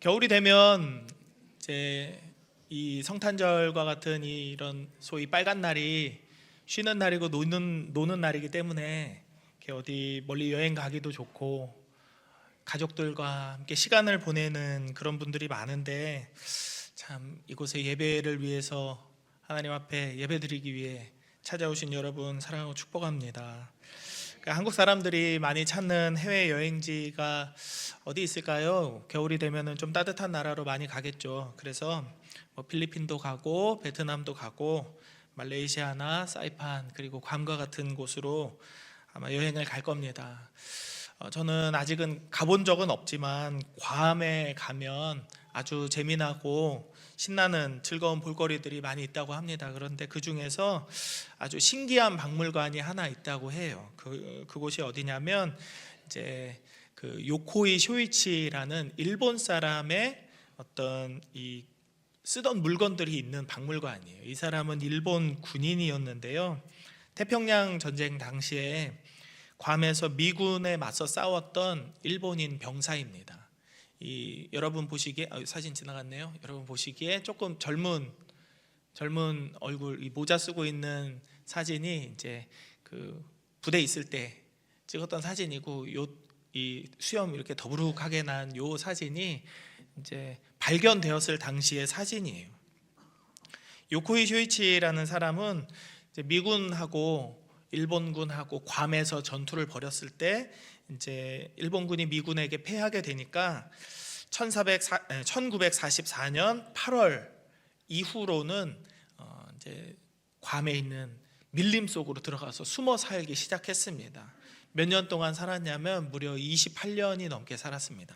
겨울이 되면 이제 이 성탄절과 같은 이런 소위 빨간 날이 쉬는 날이고 노는 노는 날이기 때문에 어디 멀리 여행 가기도 좋고 가족들과 함께 시간을 보내는 그런 분들이 많은데 참 이곳에 예배를 위해서 하나님 앞에 예배드리기 위해 찾아오신 여러분 사랑하고 축복합니다. 그러니까 한국 사람들이 많이 찾는 해외 여행지가 어디 있을까요? 겨울이 되면은 좀 따뜻한 나라로 많이 가겠죠. 그래서 뭐 필리핀도 가고 베트남도 가고 말레이시아나 사이판 그리고 괌과 같은 곳으로 아마 여행을 갈 겁니다. 어, 저는 아직은 가본 적은 없지만 괌에 가면 아주 재미나고 신나는 즐거운 볼거리들이 많이 있다고 합니다. 그런데 그 중에서 아주 신기한 박물관이 하나 있다고 해요. 그 그곳이 어디냐면 이제 그 요코이 쇼이치라는 일본 사람의 어떤 이 쓰던 물건들이 있는 박물관이에요. 이 사람은 일본 군인이었는데요. 태평양 전쟁 당시에 괌에서 미군에 맞서 싸웠던 일본인 병사입니다. 이 여러분 보시기에 아, 사진 지나갔네요. 여러분 보시기에 조금 젊은 젊은 얼굴 이 모자 쓰고 있는 사진이 이제 그 부대 에 있을 때 찍었던 사진이고 요 이 수염 이렇게 더부룩하게 난 요 사진이 이제 발견되었을 당시의 사진이에요. 요코이 쇼이치라는 사람은 미군하고 일본군하고 괌에서 전투를 벌였을 때 이제 일본군이 미군에게 패하게 되니까 1404, 1944년 8월 이후로는 어 이제 괌에 있는 밀림 속으로 들어가서 숨어 살기 시작했습니다. 몇 년 동안 살았냐면 무려 28년이 넘게 살았습니다.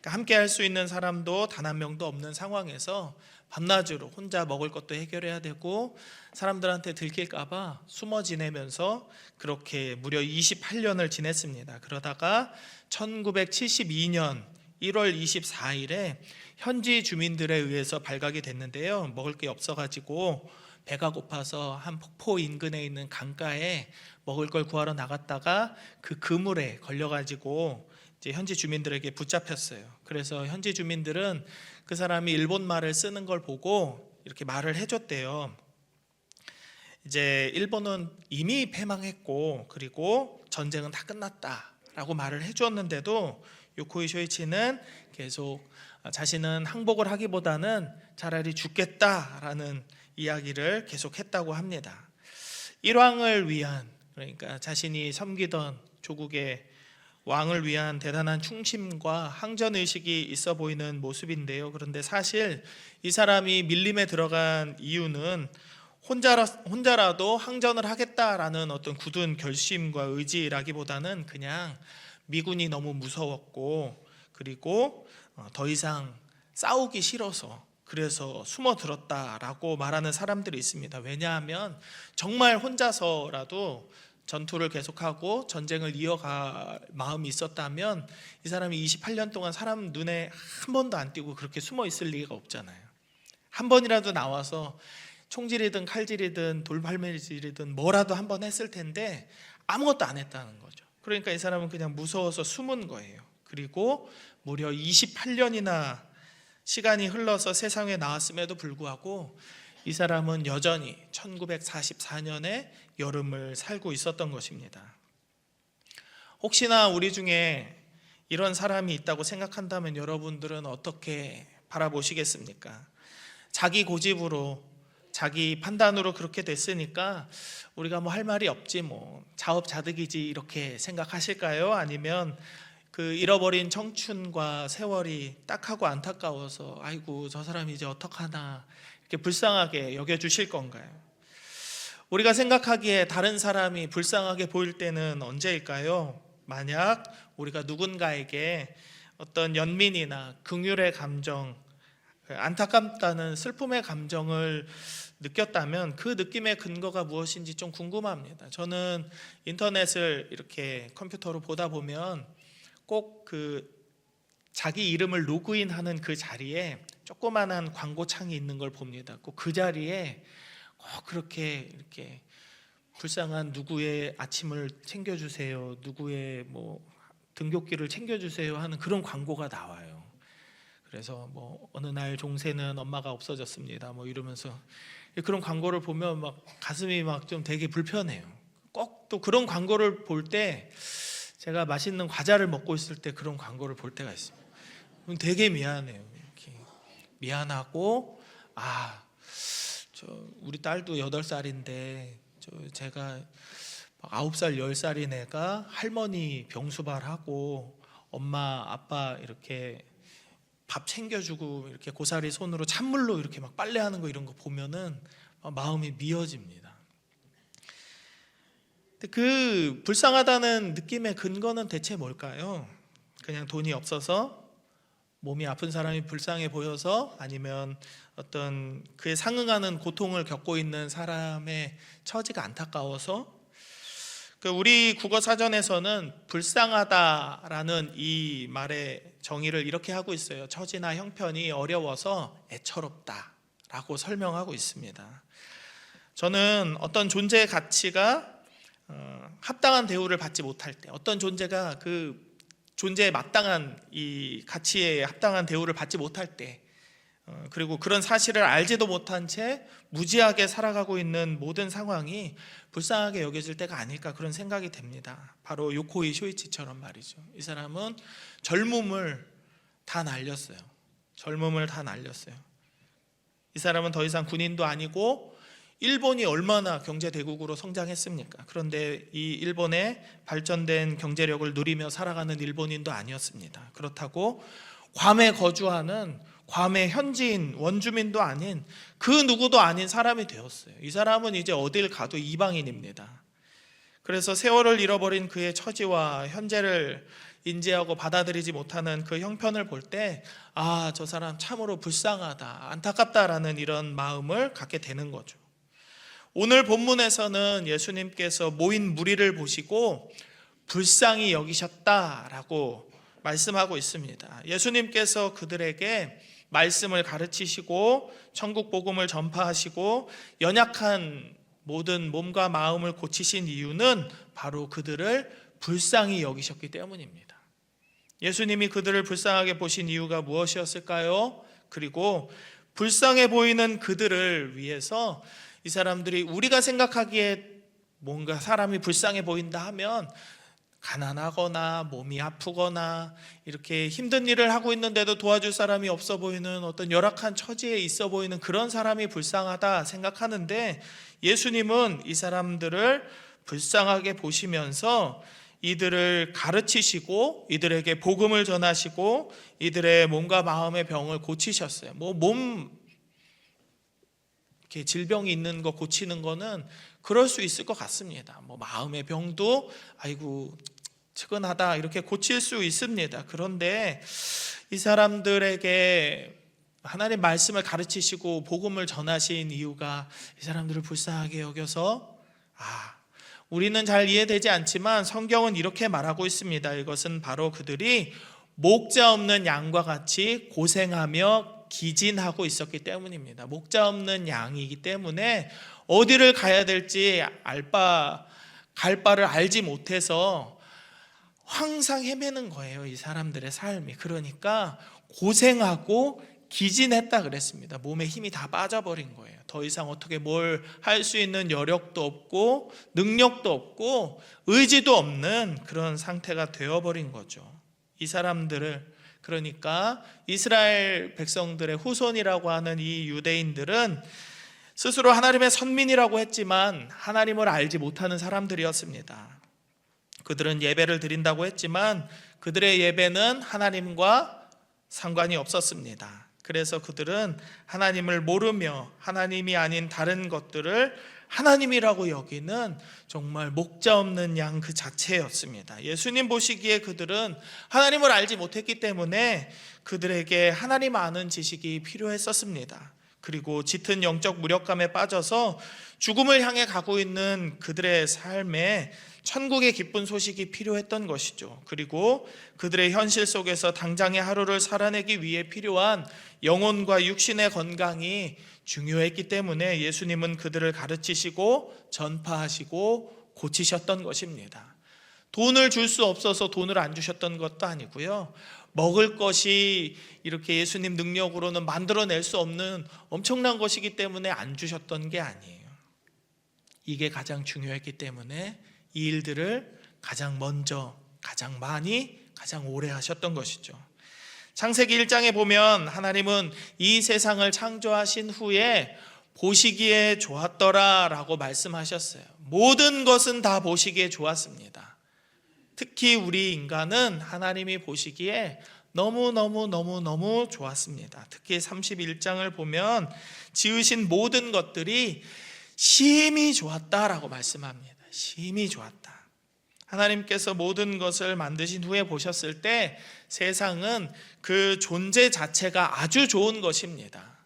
그러니까 함께 할 수 있는 사람도 단 한 명도 없는 상황에서 밤낮으로 혼자 먹을 것도 해결해야 되고 사람들한테 들킬까봐 숨어 지내면서 그렇게 무려 28년을 지냈습니다. 그러다가 1972년 1월 24일에 현지 주민들에 의해서 발각이 됐는데요. 먹을 게 없어가지고 배가 고파서 한 폭포 인근에 있는 강가에 먹을 걸 구하러 나갔다가 그 그물에 걸려가지고 이제 현지 주민들에게 붙잡혔어요. 그래서 현지 주민들은 그 사람이 일본 말을 쓰는 걸 보고 이렇게 말을 해줬대요. 이제 일본은 이미 패망했고 그리고 전쟁은 다 끝났다라고 말을 해주었는데도 요코이 쇼이치는 계속 자신은 항복을 하기보다는 차라리 죽겠다라는 이야기를 계속했다고 합니다. 일왕을 위한 그러니까 자신이 섬기던 조국의 왕을 위한 대단한 충심과 항전 의식이 있어 보이는 모습인데요. 그런데 사실 이 사람이 밀림에 들어간 이유는 혼자라, 혼자라도 항전을 하겠다라는 어떤 굳은 결심과 의지라기보다는 그냥 미군이 너무 무서웠고 그리고 어, 더 이상 싸우기 싫어서 그래서 숨어 들었다라고 말하는 사람들이 있습니다. 왜냐하면 정말 혼자서라도 전투를 계속하고 전쟁을 이어갈 마음이 있었다면 이 사람이 28년 동안 사람 눈에 한 번도 안 띄고 그렇게 숨어 있을 리가 없잖아요. 한 번이라도 나와서 총질이든 칼질이든 돌팔매질이든 뭐라도 한 번 했을 텐데 아무것도 안 했다는 거죠. 그러니까 이 사람은 그냥 무서워서 숨은 거예요. 그리고 무려 28년이나 시간이 흘러서 세상에 나왔음에도 불구하고 이 사람은 여전히 1944년에 여름을 살고 있었던 것입니다. 혹시나 우리 중에 이런 사람이 있다고 생각한다면 여러분들은 어떻게 바라보시겠습니까? 자기 고집으로 자기 판단으로 그렇게 됐으니까 우리가 뭐 할 말이 없지 뭐 자업자득이지 이렇게 생각하실까요? 아니면 그 잃어버린 청춘과 세월이 딱하고 안타까워서 아이고 저 사람이 이제 어떡하나 이렇게 불쌍하게 여겨 주실 건가요? 우리가 생각하기에 다른 사람이 불쌍하게 보일 때는 언제일까요? 만약 우리가 누군가에게 어떤 연민이나 긍휼의 감정, 안타깝다는 슬픔의 감정을 느꼈다면 그 느낌의 근거가 무엇인지 좀 궁금합니다. 저는 인터넷을 이렇게 컴퓨터로 보다 보면 꼭 그 자기 이름을 로그인하는 그 자리에 조그만한 광고 창이 있는 걸 봅니다. 꼭 그 자리에 꼭 그렇게 이렇게 불쌍한 누구의 아침을 챙겨주세요, 누구의 뭐 등굣길을 챙겨주세요 하는 그런 광고가 나와요. 그래서 뭐 어느 날 종새는 엄마가 없어졌습니다. 뭐 이러면서 그런 광고를 보면 막 가슴이 막 좀 되게 불편해요. 꼭 또 그런 광고를 볼 때 제가 맛있는 과자를 먹고 있을 때 그런 광고를 볼 때가 있습니다. 되게 미안해요. 이렇게 미안하고 아, 저 우리 딸도 여덟 살인데 저 제가 아홉 살, 열 살인 애가 할머니 병수발하고 엄마, 아빠 이렇게 밥 챙겨주고 이렇게 고사리 손으로 찬물로 이렇게 막 빨래하는 거 이런 거 보면은 막 마음이 미어집니다. 근데 그 불쌍하다는 느낌의 근거는 대체 뭘까요? 그냥 돈이 없어서 몸이 아픈 사람이 불쌍해 보여서 아니면 어떤 그에 상응하는 고통을 겪고 있는 사람의 처지가 안타까워서 그 우리 국어 사전에서는 불쌍하다라는 이 말의 정의를 이렇게 하고 있어요. 처지나 형편이 어려워서 애처롭다라고 설명하고 있습니다. 저는 어떤 존재의 가치가 어, 합당한 대우를 받지 못할 때, 어떤 존재가 그 존재에 마땅한 이 가치에 합당한 대우를 받지 못할 때, 어, 그리고 그런 사실을 알지도 못한 채 무지하게 살아가고 있는 모든 상황이 불쌍하게 여겨질 때가 아닐까 그런 생각이 됩니다. 바로 요코이 쇼이치처럼 말이죠. 이 사람은 젊음을 다 날렸어요. 젊음을 다 날렸어요. 이 사람은 더 이상 군인도 아니고 일본이 얼마나 경제 대국으로 성장했습니까? 그런데 이 일본의 발전된 경제력을 누리며 살아가는 일본인도 아니었습니다. 그렇다고 괌에 거주하는 괌의 현지인 원주민도 아닌 그 누구도 아닌 사람이 되었어요. 이 사람은 이제 어딜 가도 이방인입니다. 그래서 세월을 잃어버린 그의 처지와 현재를 인지하고 받아들이지 못하는 그 형편을 볼 때, 아, 저 사람 참으로 불쌍하다, 안타깝다라는 이런 마음을 갖게 되는 거죠. 오늘 본문에서는 예수님께서 모인 무리를 보시고 불쌍히 여기셨다라고 말씀하고 있습니다. 예수님께서 그들에게 말씀을 가르치시고 천국 복음을 전파하시고 연약한 모든 몸과 마음을 고치신 이유는 바로 그들을 불쌍히 여기셨기 때문입니다. 예수님이 그들을 불쌍하게 보신 이유가 무엇이었을까요? 그리고 불쌍해 보이는 그들을 위해서 이 사람들이 우리가 생각하기에 뭔가 사람이 불쌍해 보인다 하면 가난하거나 몸이 아프거나 이렇게 힘든 일을 하고 있는데도 도와줄 사람이 없어 보이는 어떤 열악한 처지에 있어 보이는 그런 사람이 불쌍하다 생각하는데 예수님은 이 사람들을 불쌍하게 보시면서 이들을 가르치시고 이들에게 복음을 전하시고 이들의 몸과 마음의 병을 고치셨어요. 뭐 몸 이렇게 질병이 있는 거 고치는 거는 그럴 수 있을 것 같습니다. 뭐 마음의 병도 아이고 측은하다 이렇게 고칠 수 있습니다. 그런데 이 사람들에게 하나님 말씀을 가르치시고 복음을 전하신 이유가 이 사람들을 불쌍하게 여겨서 아 우리는 잘 이해되지 않지만 성경은 이렇게 말하고 있습니다. 이것은 바로 그들이 목자 없는 양과 같이 고생하며 기진하고 있었기 때문입니다. 목자 없는 양이기 때문에 어디를 가야 될지 알바 갈 바를 알지 못해서 항상 헤매는 거예요. 이 사람들의 삶이. 그러니까 고생하고 기진했다 그랬습니다. 몸에 힘이 다 빠져버린 거예요. 더 이상 어떻게 뭘 할 수 있는 여력도 없고 능력도 없고 의지도 없는 그런 상태가 되어버린 거죠. 이 사람들을 그러니까 이스라엘 백성들의 후손이라고 하는 이 유대인들은 스스로 하나님의 선민이라고 했지만 하나님을 알지 못하는 사람들이었습니다. 그들은 예배를 드린다고 했지만 그들의 예배는 하나님과 상관이 없었습니다. 그래서 그들은 하나님을 모르며 하나님이 아닌 다른 것들을 하나님이라고 여기는 정말 목자 없는 양 그 자체였습니다. 예수님 보시기에 그들은 하나님을 알지 못했기 때문에 그들에게 하나님 아는 지식이 필요했었습니다. 그리고 짙은 영적 무력감에 빠져서 죽음을 향해 가고 있는 그들의 삶에 천국의 기쁜 소식이 필요했던 것이죠. 그리고 그들의 현실 속에서 당장의 하루를 살아내기 위해 필요한 영혼과 육신의 건강이 중요했기 때문에 예수님은 그들을 가르치시고 전파하시고 고치셨던 것입니다. 돈을 줄 수 없어서 돈을 안 주셨던 것도 아니고요. 먹을 것이 이렇게 예수님 능력으로는 만들어낼 수 없는 엄청난 것이기 때문에 안 주셨던 게 아니에요. 이게 가장 중요했기 때문에 이 일들을 가장 먼저, 가장 많이, 가장 오래 하셨던 것이죠. 창세기 1장에 보면 하나님은 이 세상을 창조하신 후에 보시기에 좋았더라 라고 말씀하셨어요. 모든 것은 다 보시기에 좋았습니다. 특히 우리 인간은 하나님이 보시기에 너무너무너무너무 좋았습니다. 특히 31장을 보면 지으신 모든 것들이 심히 좋았다라고 말씀합니다. 심히 좋았다. 하나님께서 모든 것을 만드신 후에 보셨을 때 세상은 그 존재 자체가 아주 좋은 것입니다.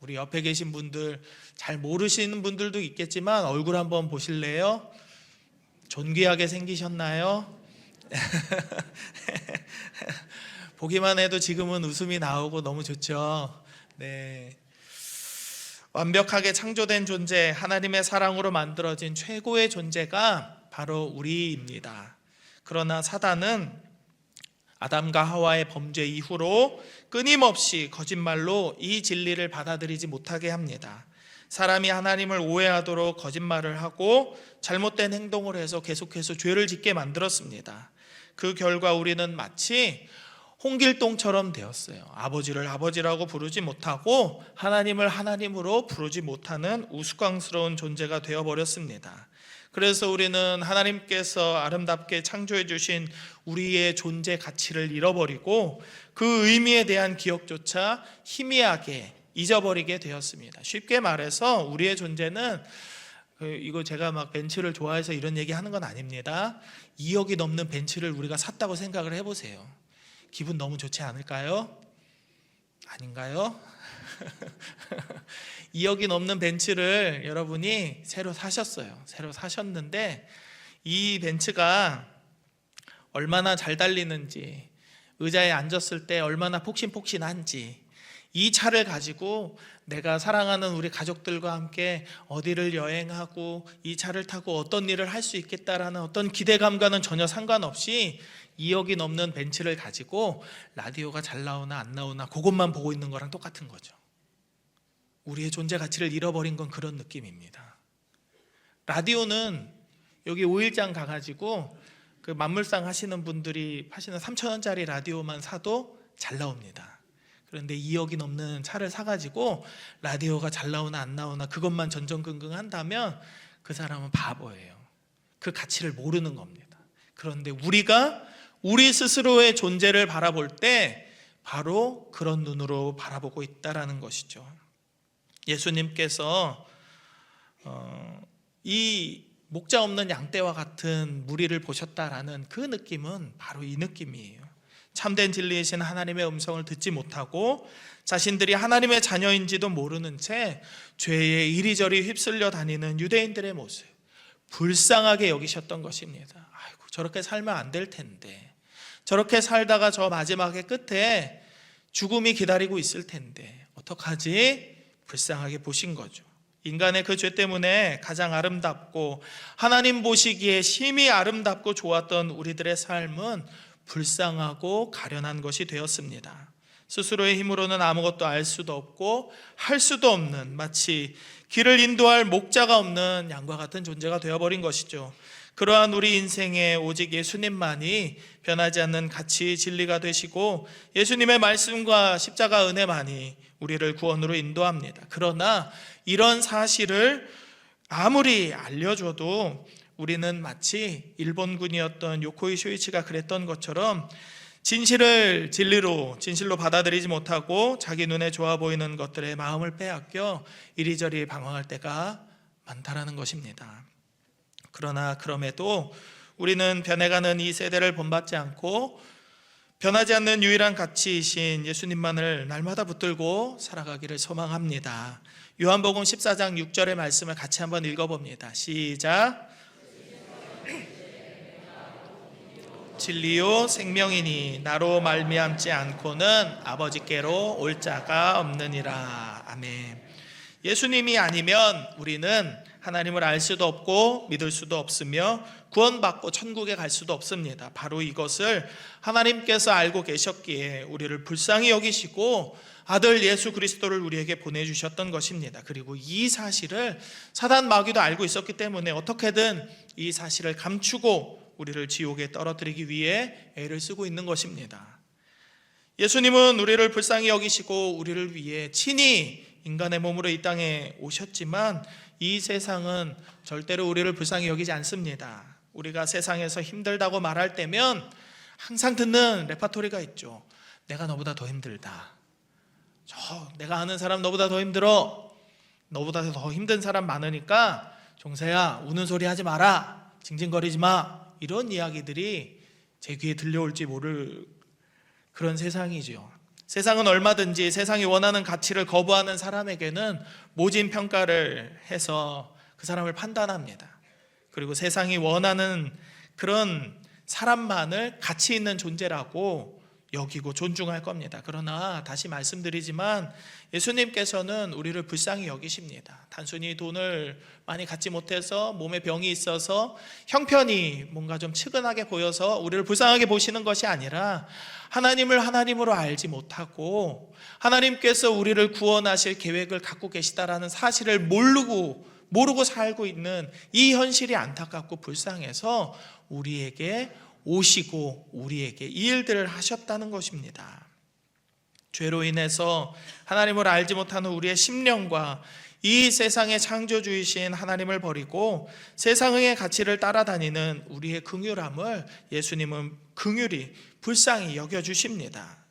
우리 옆에 계신 분들 잘 모르시는 분들도 있겠지만 얼굴 한번 보실래요? 존귀하게 생기셨나요? 보기만 해도 지금은 웃음이 나오고 너무 좋죠. 네. 완벽하게 창조된 존재, 하나님의 사랑으로 만들어진 최고의 존재가 바로 우리입니다. 그러나 사단은 아담과 하와의 범죄 이후로 끊임없이 거짓말로 이 진리를 받아들이지 못하게 합니다. 사람이 하나님을 오해하도록 거짓말을 하고 잘못된 행동을 해서 계속해서 죄를 짓게 만들었습니다. 그 결과 우리는 마치 홍길동처럼 되었어요. 아버지를 아버지라고 부르지 못하고 하나님을 하나님으로 부르지 못하는 우스꽝스러운 존재가 되어 버렸습니다. 그래서 우리는 하나님께서 아름답게 창조해 주신 우리의 존재 가치를 잃어버리고 그 의미에 대한 기억조차 희미하게 잊어버리게 되었습니다. 쉽게 말해서 우리의 존재는 그 이거 제가 막 벤츠를 좋아해서 이런 얘기 하는 건 아닙니다. 2억이 넘는 벤츠를 우리가 샀다고 생각을 해보세요. 기분 너무 좋지 않을까요? 아닌가요? 2억이 넘는 벤츠를 여러분이 새로 사셨어요. 새로 사셨는데 이 벤츠가 얼마나 잘 달리는지 의자에 앉았을 때 얼마나 폭신폭신한지 이 차를 가지고 내가 사랑하는 우리 가족들과 함께 어디를 여행하고 이 차를 타고 어떤 일을 할 수 있겠다라는 어떤 기대감과는 전혀 상관없이 2억이 넘는 벤츠를 가지고 라디오가 잘 나오나 안 나오나 그것만 보고 있는 거랑 똑같은 거죠. 우리의 존재 가치를 잃어버린 건 그런 느낌입니다. 라디오는 여기 5일장 가가지고 그 만물상 하시는 분들이 파시는 3천 원짜리 라디오만 사도 잘 나옵니다. 그런데 2억이 넘는 차를 사가지고 라디오가 잘 나오나 안 나오나 그것만 전전긍긍 한다면 그 사람은 바보예요. 그 가치를 모르는 겁니다. 그런데 우리가 우리 스스로의 존재를 바라볼 때 바로 그런 눈으로 바라보고 있다라는 것이죠. 예수님께서 어, 이 목자 없는 양떼와 같은 무리를 보셨다라는 그 느낌은 바로 이 느낌이에요. 참된 진리이신 하나님의 음성을 듣지 못하고 자신들이 하나님의 자녀인지도 모르는 채 죄에 이리저리 휩쓸려 다니는 유대인들의 모습 불쌍하게 여기셨던 것입니다. 아이고 저렇게 살면 안 될 텐데 저렇게 살다가 저 마지막에 끝에 죽음이 기다리고 있을 텐데 어떡하지? 불쌍하게 보신 거죠. 인간의 그 죄 때문에 가장 아름답고 하나님 보시기에 심히 아름답고 좋았던 우리들의 삶은 불쌍하고 가련한 것이 되었습니다. 스스로의 힘으로는 아무것도 알 수도 없고 할 수도 없는 마치 길을 인도할 목자가 없는 양과 같은 존재가 되어버린 것이죠. 그러한 우리 인생에 오직 예수님만이 변하지 않는 가치 진리가 되시고 예수님의 말씀과 십자가 은혜만이 우리를 구원으로 인도합니다. 그러나 이런 사실을 아무리 알려줘도 우리는 마치 일본군이었던 요코이 쇼이치가 그랬던 것처럼 진실을 진리로 진실로 받아들이지 못하고 자기 눈에 좋아 보이는 것들에 마음을 빼앗겨 이리저리 방황할 때가 많다라는 것입니다. 그러나 그럼에도 우리는 변해가는 이 세대를 본받지 않고 변하지 않는 유일한 가치이신 예수님만을 날마다 붙들고 살아가기를 소망합니다. 요한복음 14장 6절의 말씀을 같이 한번 읽어봅니다. 시작. 진리요 생명이니 나로 말미암지 않고는 아버지께로 올 자가 없느니라. 아멘. 예수님이 아니면 우리는 하나님을 알 수도 없고 믿을 수도 없으며 구원받고 천국에 갈 수도 없습니다. 바로 이것을 하나님께서 알고 계셨기에 우리를 불쌍히 여기시고 아들 예수 그리스도를 우리에게 보내주셨던 것입니다. 그리고 이 사실을 사단 마귀도 알고 있었기 때문에 어떻게든 이 사실을 감추고 우리를 지옥에 떨어뜨리기 위해 애를 쓰고 있는 것입니다. 예수님은 우리를 불쌍히 여기시고 우리를 위해 친히 인간의 몸으로 이 땅에 오셨지만 이 세상은 절대로 우리를 불쌍히 여기지 않습니다. 우리가 세상에서 힘들다고 말할 때면 항상 듣는 레파토리가 있죠. 내가 너보다 더 힘들다. 저 내가 아는 사람 너보다 더 힘들어. 너보다 더 힘든 사람 많으니까 종세야 우는 소리 하지 마라. 징징거리지 마. 이런 이야기들이 제 귀에 들려올지 모를 그런 세상이지요. 세상은 얼마든지 세상이 원하는 가치를 거부하는 사람에게는 모진 평가를 해서 그 사람을 판단합니다. 그리고 세상이 원하는 그런 사람만을 가치 있는 존재라고 여기고 존중할 겁니다. 그러나 다시 말씀드리지만 예수님께서는 우리를 불쌍히 여기십니다. 단순히 돈을 많이 갖지 못해서 몸에 병이 있어서 형편이 뭔가 좀 측은하게 보여서 우리를 불쌍하게 보시는 것이 아니라 하나님을 하나님으로 알지 못하고 하나님께서 우리를 구원하실 계획을 갖고 계시다라는 사실을 모르고 모르고 살고 있는 이 현실이 안타깝고 불쌍해서 우리에게 오시고 우리에게 이 일들을 하셨다는 것입니다. 죄로 인해서 하나님을 알지 못하는 우리의 심령과 이 세상의 창조주이신 하나님을 버리고 세상의 가치를 따라다니는 우리의 긍휼함을 예수님은 긍휼히 불쌍히 여겨 주십니다.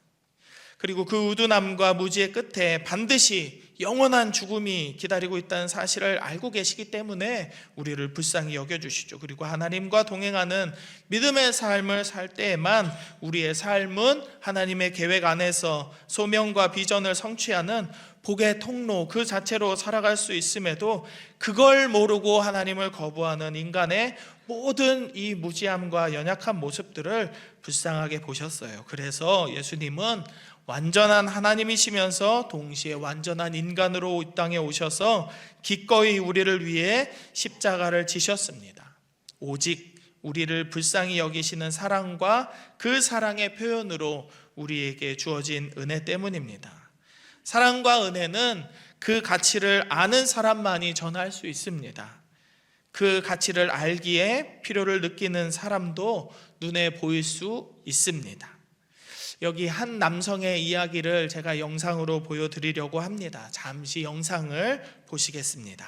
그리고 그 우둔함과 무지의 끝에 반드시 영원한 죽음이 기다리고 있다는 사실을 알고 계시기 때문에 우리를 불쌍히 여겨주시죠. 그리고 하나님과 동행하는 믿음의 삶을 살 때에만 우리의 삶은 하나님의 계획 안에서 소명과 비전을 성취하는 복의 통로 그 자체로 살아갈 수 있음에도 그걸 모르고 하나님을 거부하는 인간의 모든 이 무지함과 연약한 모습들을 불쌍하게 보셨어요. 그래서 예수님은 완전한 하나님이시면서 동시에 완전한 인간으로 이 땅에 오셔서 기꺼이 우리를 위해 십자가를 지셨습니다. 오직 우리를 불쌍히 여기시는 사랑과 그 사랑의 표현으로 우리에게 주어진 은혜 때문입니다. 사랑과 은혜는 그 가치를 아는 사람만이 전할 수 있습니다. 그 가치를 알기에 필요를 느끼는 사람도 눈에 보일 수 있습니다. 여기 한 남성의 이야기를 제가 영상으로 보여드리려고 합니다. 잠시 영상을 보시겠습니다.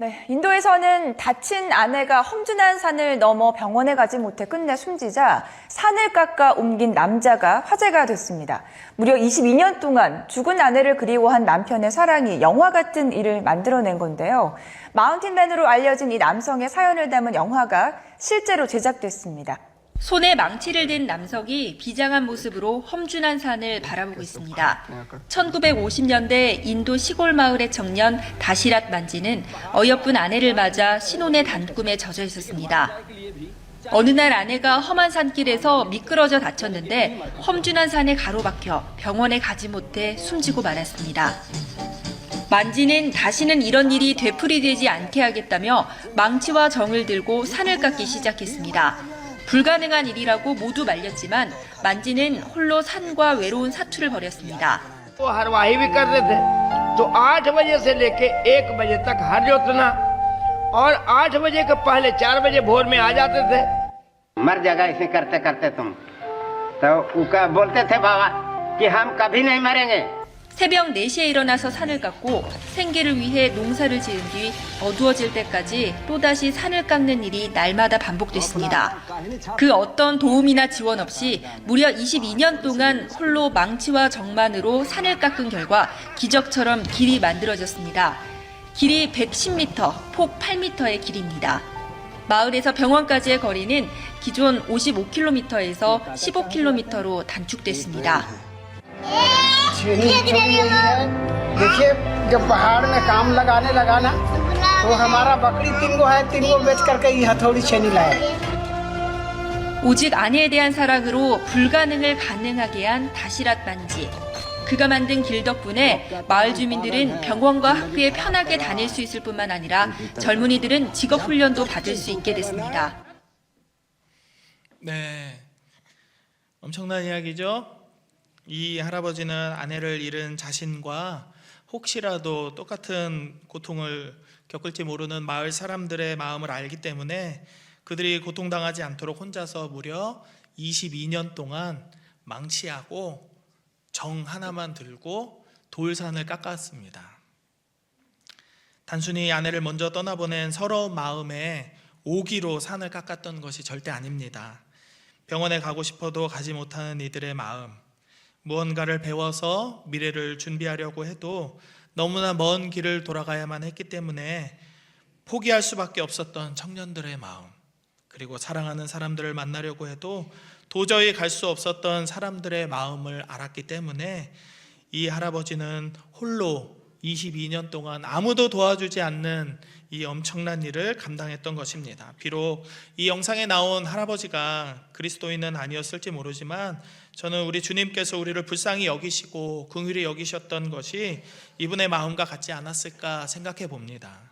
네, 인도에서는 다친 아내가 험준한 산을 넘어 병원에 가지 못해 끝내 숨지자 산을 깎아 옮긴 남자가 화제가 됐습니다. 무려 22년 동안 죽은 아내를 그리워한 남편의 사랑이 영화 같은 일을 만들어낸 건데요. 마운틴맨으로 알려진 이 남성의 사연을 담은 영화가 실제로 제작됐습니다. 손에 망치를 든 남성이 비장한 모습으로 험준한 산을 바라보고 있습니다. 1950년대 인도 시골 마을의 청년 다시랏 만지는 어여쁜 아내를 맞아 신혼의 단꿈에 젖어 있었습니다. 어느 날 아내가 험한 산길에서 미끄러져 다쳤는데 험준한 산에 가로막혀 병원에 가지 못해 숨지고 말았습니다. 만지는 다시는 이런 일이 되풀이되지 않게 하겠다며 망치와 정을 들고 산을 깎기 시작했습니다. 불가능한 일이라고 모두 말렸지만 만지는 홀로 산과 외로운 사투를 벌였습니다. वो हरवाही भी करते थे तो आठ बजे से लेके एक बजे तक हर जोतना और आठ बजे के पहले चार बजे भोर में आ जाते थे मर जाएगा इसे करते करते तुम तो उका बोलते थे बाबा कि हम कभी नहीं मरेंगे 새벽 4시에 일어나서 산을 깎고 생계를 위해 농사를 지은 뒤 어두워질 때까지 또다시 산을 깎는 일이 날마다 반복됐습니다. 그 어떤 도움이나 지원 없이 무려 22년 동안 홀로 망치와 정만으로 산을 깎은 결과 기적처럼 길이 만들어졌습니다. 길이 110m, 폭 8m의 길입니다. 마을에서 병원까지의 거리는 기존 55km에서 15km로 단축됐습니다. छेनी छुरी हुई है देखिए जब पहाड़ में काम लगाने लगा ना तो हमारा बकरी तीन गो है तीन गो बेच करके ये हथौड़ी छेनी लाया 오직 아내에 대한 사랑으로 불가능을 가능하게 한 다시랏 반지. 그가 만든 길 덕분에 마을 주민들은 병원과 학교에 편하게 다닐 수 있을 뿐만 아니라 젊은이들은 직업 훈련도 받을 수 있게 됐습니다. 네. 엄청난 이야기죠. 이 할아버지는 아내를 잃은 자신과 혹시라도 똑같은 고통을 겪을지 모르는 마을 사람들의 마음을 알기 때문에 그들이 고통당하지 않도록 혼자서 무려 22년 동안 망치하고 정 하나만 들고 돌산을 깎았습니다. 단순히 아내를 먼저 떠나보낸 서러운 마음에 오기로 산을 깎았던 것이 절대 아닙니다. 병원에 가고 싶어도 가지 못하는 이들의 마음, 무언가를 배워서 미래를 준비하려고 해도 너무나 먼 길을 돌아가야만 했기 때문에 포기할 수밖에 없었던 청년들의 마음, 그리고 사랑하는 사람들을 만나려고 해도 도저히 갈 수 없었던 사람들의 마음을 알았기 때문에 이 할아버지는 홀로 22년 동안 아무도 도와주지 않는 이 엄청난 일을 감당했던 것입니다. 비록 이 영상에 나온 할아버지가 그리스도인은 아니었을지 모르지만 저는 우리 주님께서 우리를 불쌍히 여기시고 긍휼히 여기셨던 것이 이분의 마음과 같지 않았을까 생각해 봅니다.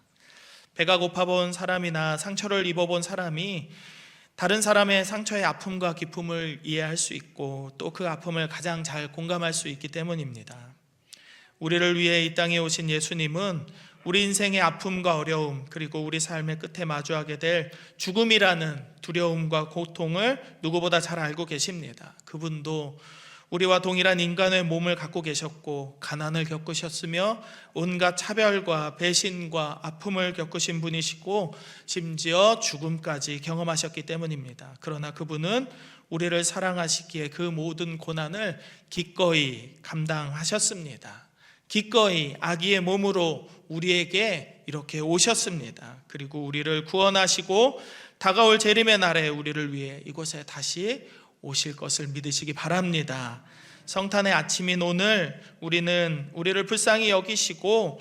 배가 고파 본 사람이나 상처를 입어 본 사람이 다른 사람의 상처의 아픔과 기쁨을 이해할 수 있고 또 그 아픔을 가장 잘 공감할 수 있기 때문입니다. 우리를 위해 이 땅에 오신 예수님은 우리 인생의 아픔과 어려움 그리고 우리 삶의 끝에 마주하게 될 죽음이라는 두려움과 고통을 누구보다 잘 알고 계십니다. 그분도 우리와 동일한 인간의 몸을 갖고 계셨고 가난을 겪으셨으며 온갖 차별과 배신과 아픔을 겪으신 분이시고 심지어 죽음까지 경험하셨기 때문입니다. 그러나 그분은 우리를 사랑하시기에 그 모든 고난을 기꺼이 감당하셨습니다. 기꺼이 아기의 몸으로 우리에게 이렇게 오셨습니다. 그리고 우리를 구원하시고 다가올 재림의 날에 우리를 위해 이곳에 다시 오실 것을 믿으시기 바랍니다. 성탄의 아침인 오늘 우리는 우리를 불쌍히 여기시고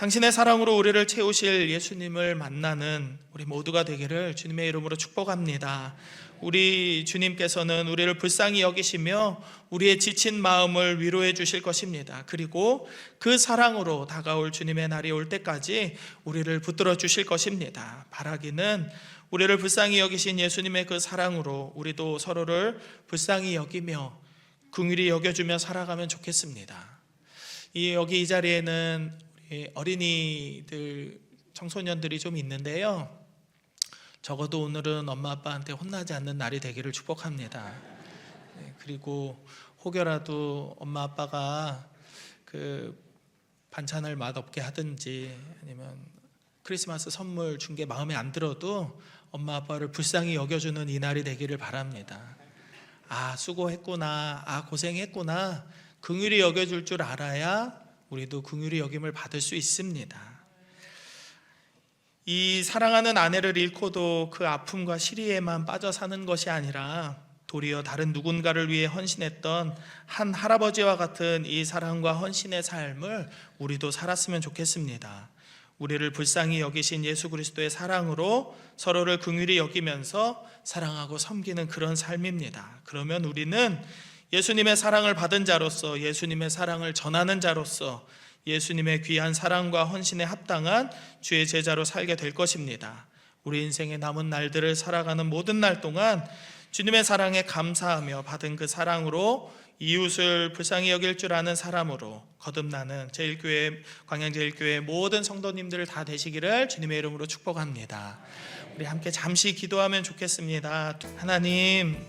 당신의 사랑으로 우리를 채우실 예수님을 만나는 우리 모두가 되기를 주님의 이름으로 축복합니다. 우리 주님께서는 우리를 불쌍히 여기시며 우리의 지친 마음을 위로해 주실 것입니다. 그리고 그 사랑으로 다가올 주님의 날이 올 때까지 우리를 붙들어 주실 것입니다. 바라기는 우리를 불쌍히 여기신 예수님의 그 사랑으로 우리도 서로를 불쌍히 여기며 긍휼히 여겨주며 살아가면 좋겠습니다. 이 여기 이 자리에는 어린이들 청소년들이 좀 있는데요. 적어도 오늘은 엄마 아빠한테 혼나지 않는 날이 되기를 축복합니다. 네, 그리고 혹여라도 엄마 아빠가 그 반찬을 맛없게 하든지 아니면 크리스마스 선물 준 게 마음에 안 들어도 엄마 아빠를 불쌍히 여겨주는 이 날이 되기를 바랍니다. 아 수고했구나, 아 고생했구나, 긍휼히 여겨줄 줄 알아야 우리도 긍휼히 여김을 받을 수 있습니다. 이 사랑하는 아내를 잃고도 그 아픔과 시리에만 빠져 사는 것이 아니라 도리어 다른 누군가를 위해 헌신했던 한 할아버지와 같은 이 사랑과 헌신의 삶을 우리도 살았으면 좋겠습니다. 우리를 불쌍히 여기신 예수 그리스도의 사랑으로 서로를 긍휼히 여기면서 사랑하고 섬기는 그런 삶입니다. 그러면 우리는 예수님의 사랑을 받은 자로서 예수님의 사랑을 전하는 자로서 예수님의 귀한 사랑과 헌신에 합당한 주의 제자로 살게 될 것입니다. 우리 인생의 남은 날들을 살아가는 모든 날 동안 주님의 사랑에 감사하며 받은 그 사랑으로 이웃을 불쌍히 여길 줄 아는 사람으로 거듭나는 제일교회 광양제일교회 모든 성도님들 다 되시기를 주님의 이름으로 축복합니다. 우리 함께 잠시 기도하면 좋겠습니다. 하나님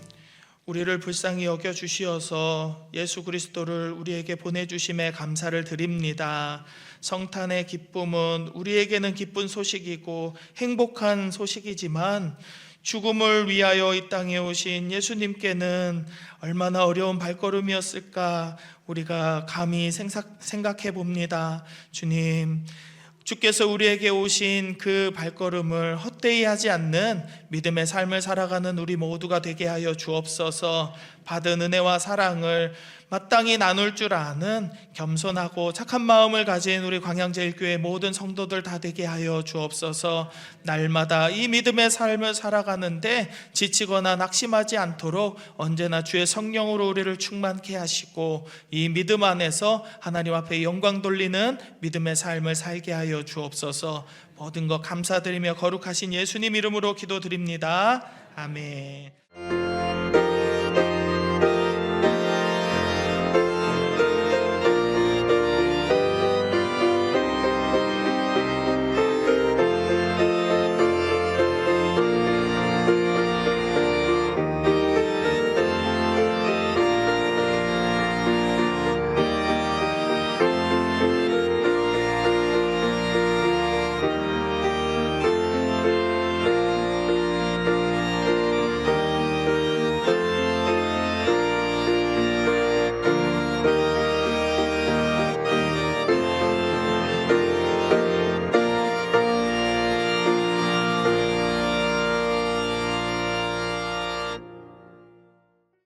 우리를 불쌍히 여겨 주시어서 예수 그리스도를 우리에게 보내 주심에 감사를 드립니다. 성탄의 기쁨은 우리에게는 기쁜 소식이고 행복한 소식이지만 죽음을 위하여 이 땅에 오신 예수님께는 얼마나 어려운 발걸음이었을까 우리가 감히 생각해 봅니다. 주님, 주께서 우리에게 오신 그 발걸음을 헛되이 하지 않는 믿음의 삶을 살아가는 우리 모두가 되게 하여 주옵소서 받은 은혜와 사랑을 마땅히 나눌 줄 아는 겸손하고 착한 마음을 가진 우리 광양제일교회 모든 성도들 다 되게 하여 주옵소서. 날마다 이 믿음의 삶을 살아가는데 지치거나 낙심하지 않도록 언제나 주의 성령으로 우리를 충만케 하시고 이 믿음 안에서 하나님 앞에 영광 돌리는 믿음의 삶을 살게 하여 주옵소서. 모든 것 감사드리며 거룩하신 예수님 이름으로 기도드립니다. 아멘.